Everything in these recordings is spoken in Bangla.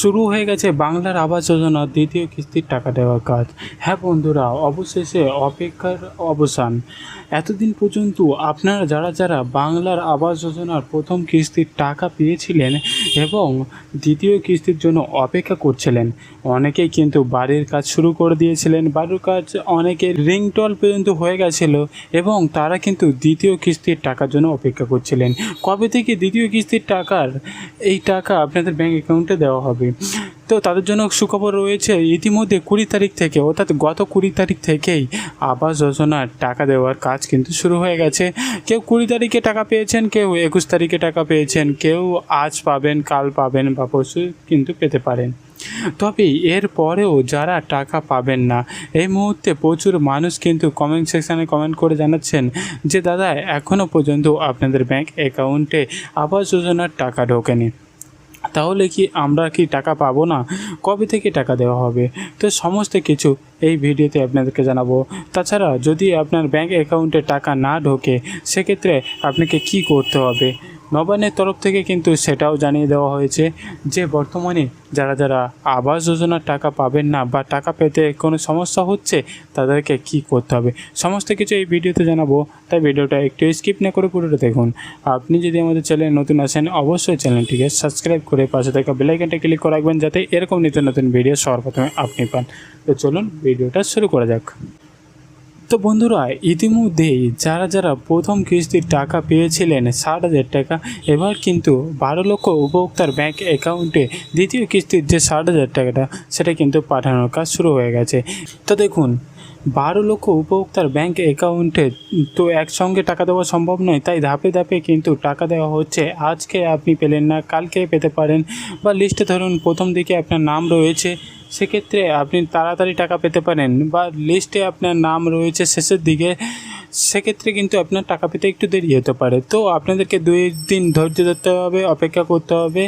শুরু হয়ে গেছে বাংলার আবাস যোজনার দ্বিতীয় কিস্তির টাকা দেওয়ার কাজ। হ্যাঁ বন্ধুরা, অবশেষে অপেক্ষার অবসান। এতদিন পর্যন্ত আপনারা যারা যারা বাংলার আবাস যোজনার প্রথম কিস্তির টাকা পেয়েছিলেন এবং দ্বিতীয় কিস্তির জন্য অপেক্ষা করছিলেন, অনেকেই কিন্তু বাড়ির কাজ শুরু করে দিয়েছিলেন। বাড়ির কাজ অনেকের রিংটল পর্যন্ত হয়ে গেছিল এবং তারা কিন্তু দ্বিতীয় কিস্তির টাকার জন্য অপেক্ষা করছিলেন। কবে থেকে দ্বিতীয় কিস্তির টাকার, এই টাকা আপনাদের ব্যাঙ্ক অ্যাকাউন্টে দেওয়া হবে? তো তাদের জন্য সুখবর রয়েছে, ইতিমধ্যে কুড়ি তারিখ থেকে, অর্থাৎ গত কুড়ি তারিখ থেকেই আবাস যোজনার টাকা দেওয়ার কাজ কিন্তু শুরু হয়ে গেছে। কেউ কুড়ি তারিখে টাকা পেয়েছেন, কেউ একুশ তারিখে টাকা পেয়েছেন, কেউ আজ পাবেন, কাল পাবেন বা পরশু কিন্তু পেতে পারেন। তবে এর পরেও যারা টাকা পাবেন না, এই মুহূর্তে প্রচুর মানুষ কিন্তু কমেন্ট সেকশানে কমেন্ট করে জানাচ্ছেন যে, দাদা এখনও পর্যন্ত আপনাদের ব্যাংক অ্যাকাউন্টে আবাস যোজনার টাকা ঢোকেনি। তাহলে কি আমরা কি টাকা পাবো না? কবে থেকে টাকা দেওয়া হবে? তো সমস্ত কিছু এই ভিডিওতে আপনাদেরকে জানাব। তাছাড়া যদি আপনার ব্যাঙ্ক অ্যাকাউন্টে টাকা না ঢোকে, সেক্ষেত্রে আপনাকে কি করতে হবে? নবান্নের তরফ থেকে কিন্তু সেটাও জানিয়ে দেওয়া হয়েছে যে বর্তমানে যারা যারা আবাস যোজনার টাকা পাবেন না বা টাকা পেতে কোনো সমস্যা হচ্ছে, তাদেরকে কি করতে হবে? সমস্ত কিছু এই ভিডিওতে জানাব, তাই ভিডিওটা একটু স্কিপ না করে পুরোটা দেখুন। আপনি যদি আমাদের চ্যানেলে নতুন আসেন, অবশ্যই চ্যানেলটিকে সাবস্ক্রাইব করে পাশে থাকা বেলাইকনটা ক্লিক করে রাখবেন যাতে এরকম নিত্য নতুন ভিডিও সর্বপ্রথমে আপনি পান। তো চলুন, ভিডিওটা শুরু করা যাক। তো বন্ধুরা, ইতিমধ্যেই যারা যারা প্রথম কিস্তির টাকা পেয়েছিলেন ষাট হাজার টাকা, এবার কিন্তু বারো লক্ষ উপভোক্তার ব্যাংক অ্যাকাউন্টে দ্বিতীয় কিস্তির যে ষাট হাজার টাকাটা, সেটা কিন্তু পাঠানোর কাজ শুরু হয়ে গেছে। তো দেখুন, বারো লক্ষ উপভোক্তার ব্যাংক অ্যাকাউন্টে তো একসঙ্গে টাকা দেওয়া সম্ভব নয়, তাই ধাপে ধাপে কিন্তু টাকা দেওয়া হচ্ছে। আজকে আপনি পেলেন না, কালকে পেতে পারেন। বা লিস্টে ধরুন, প্রথম দিকে আপনার নাম রয়েছে সেক্ষেত্রে আপনি তাড়াতাড়ি টাকা পেতে পারেন বা লিস্টে আপনার নাম রয়েছে শেষের দিকে, সেক্ষেত্রে কিন্তু আপনার টাকা পেতে একটু দেরি হতে পারে। তো আপনাদেরকে দুই দিন ধৈর্য ধরতে হবে, অপেক্ষা করতে হবে।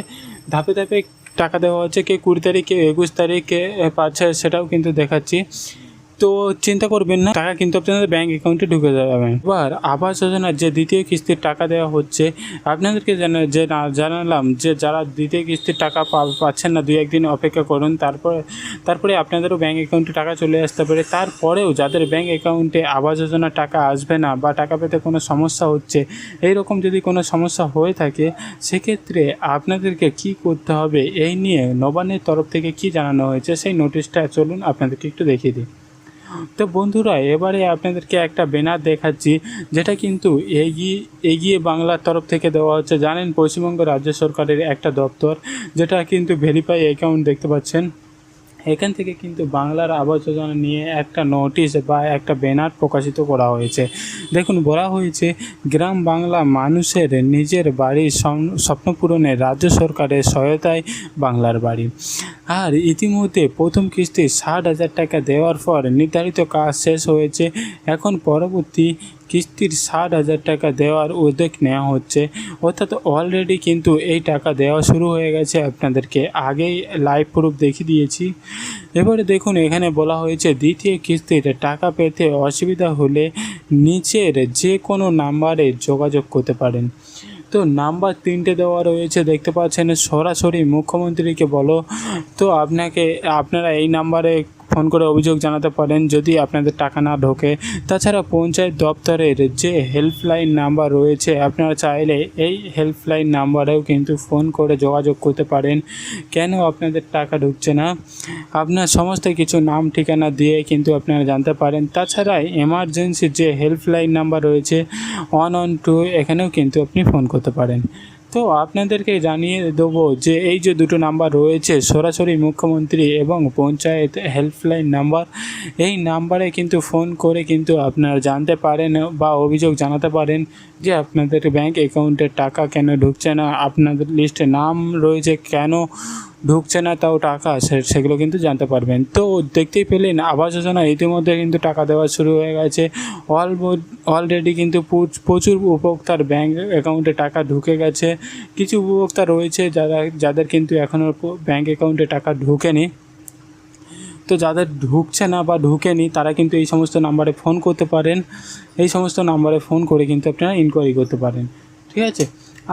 ধাপে ধাপে টাকা দেওয়া হচ্ছে, কে কুড়ি তারিখ, কে একুশ তারিখ, কে পাচ্ছে সেটাও কিন্তু দেখাচ্ছি। তো চিন্তা করবেন না, টাকা কিন্তু আপনাদের ব্যাংক অ্যাকাউন্টে ঢুকে যাবে। এবার আবাস যোজনার যে দ্বিতীয় কিস্তির টাকা দেওয়া হচ্ছে, আপনাদেরকে যে জানালাম যে যারা দ্বিতীয় কিস্তির টাকা পাচ্ছেন না দুই একদিন অপেক্ষা করুন, তারপরে তারপরে আপনাদেরও ব্যাংক অ্যাকাউন্টে টাকা চলে আসতে পারে। তারপরেও যাদের ব্যাংক অ্যাকাউন্টে আবাস যোজনার টাকা আসবে না বা টাকা পেতে কোনো সমস্যা হচ্ছে এই রকম যদি কোনো সমস্যা হয়ে থাকে, সেক্ষেত্রে আপনাদেরকে কি করতে হবে, এই নিয়ে নবান্নের তরফ থেকে কি জানানো হয়েছে, সেই নোটিশটা চলুন আপনাদেরকে একটু দেখিয়ে দিই। তো বন্ধুরা, এবারে আপনাদেরকে একটা ব্যানার দেখাচ্ছি, যেটা কিন্তু এগিয়ে এগিয়ে বাংলার তরফ থেকে দেওয়া হচ্ছে। জানেন, পশ্চিমবঙ্গ রাজ্য সরকারের একটা দপ্তর, যেটা কিন্তু ভেরিফাই অ্যাকাউন্ট দেখতে পাচ্ছেন। এখান থেকে কিন্তু বাংলার আবাস যোজনা নিয়ে একটা নোটিশ বা একটা ব্যানার প্রকাশিত করা হয়েছে। দেখুন, বলা হয়েছে, গ্রাম বাংলা মানুষের নিজের বাড়ির স্বপ্ন- পূরণে রাজ্য সরকারের সহায়তায় বাংলার বাড়ি। আর ইতিমধ্যে প্রথম কিস্তি ষাট হাজার টাকা দেওয়ার পর নির্ধারিত কাজ শেষ হয়েছে। এখন পরবর্তী কিস্তির ষাট হাজার টাকা দেওয়ার উদ্যোগ নেওয়া হচ্ছে। অর্থাৎ অলরেডি কিন্তু এই টাকা দেওয়া শুরু হয়ে গেছে। আপনাদেরকে আগেই লাইভ প্রুফ দেখিয়ে দিয়েছি। এবারে দেখুন, এখানে বলা হয়েছে দ্বিতীয় কিস্তির টাকা পেতে অসুবিধা হলে নিচের যে কোনো নাম্বারে যোগাযোগ করতে পারেন। তো নাম্বার তিনটে দেওয়া রয়েছে, দেখতে পাচ্ছেন সরাসরি মুখ্যমন্ত্রীকে বলো। তো আপনাকে, আপনারা এই নাম্বারে ফোন করে অভিযোগ জানাতে পারেন যদি আপনাদের টাকা না ঢোকে। তাছাড়া পঞ্চায়েত দপ্তরের যে হেল্পলাইন নাম্বার রয়েছে, আপনারা চাইলে এই হেল্পলাইন নাম্বারেও কিন্তু ফোন করে যোগাযোগ করতে পারেন। কেন আপনাদের টাকা ঢুকছে না? আপনার সমস্ত কিছু নাম, ঠিকানা দিয়ে কিন্তু আপনারা জানতে পারেন। তাছাড়া এমার্জেন্সি যে হেল্পলাইন নাম্বার রয়েছে, ওয়ান ওয়ান টু, এখানেও কিন্তু আপনি ফোন করতে পারেন। তো আপনাদেরকে জানিয়ে দেবো যে এই যে দুটো নাম্বার রয়েছে, সরাসরি মুখ্যমন্ত্রী এবং পঞ্চায়েত হেল্পলাইন নাম্বার, এই নাম্বারে কিন্তু ফোন করে কিন্তু আপনারা জানতে পারেন বা অভিযোগ জানাতে পারেন যে আপনাদের ব্যাংক অ্যাকাউন্টে টাকা কেন ঢুকছে না, আপনাদের লিস্টে নাম রয়েছে কেন ঢুকছে না, তাও টাকা সেগুলো কিন্তু জানতে পারবেন। তো দেখতেই পেলেন, আবাস যোজনা ইতিমধ্যে কিন্তু টাকা দেওয়া শুরু হয়ে গেছে। অল অলরেডি কিন্তু প্রচ- প্রচুর উপভোক্তার ব্যাঙ্ক অ্যাকাউন্টে টাকা ঢুকে গেছে। কিছু উপভোক্তা রয়েছে যারা, যাদের কিন্তু এখনও ব্যাঙ্ক অ্যাকাউন্টে টাকা ঢুকেনি। তো যাদের ঢুকছে না বা ঢুকেনি, তারা কিন্তু এই সমস্ত নাম্বারে ফোন করতে পারেন। এই সমস্ত নাম্বারে ফোন করে কিন্তু আপনারা ইনকোয়ারি করতে পারেন। ঠিক আছে?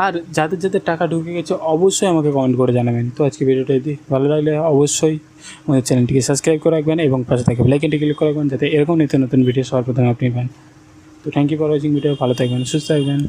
আর যাদের যাদের টাকা ঢুকে গেছে, অবশ্যই আমাকে কমেন্ট করে জানাবেন। তো আজকে ভিডিওটা দিই ভালো লাগলে, অবশ্যই আমাদের চ্যানেলটিকে সাবস্ক্রাইব করে রাখবেন এবং পাশে থাকে বেলাইকনটি ক্লিক করে রাখবেন, যাতে এরকম নিত্য নতুন ভিডিও সবার প্রথমে আপনি পান। তো thank you for watching video ভালো থাকবেন, সুস্থ থাকবেন।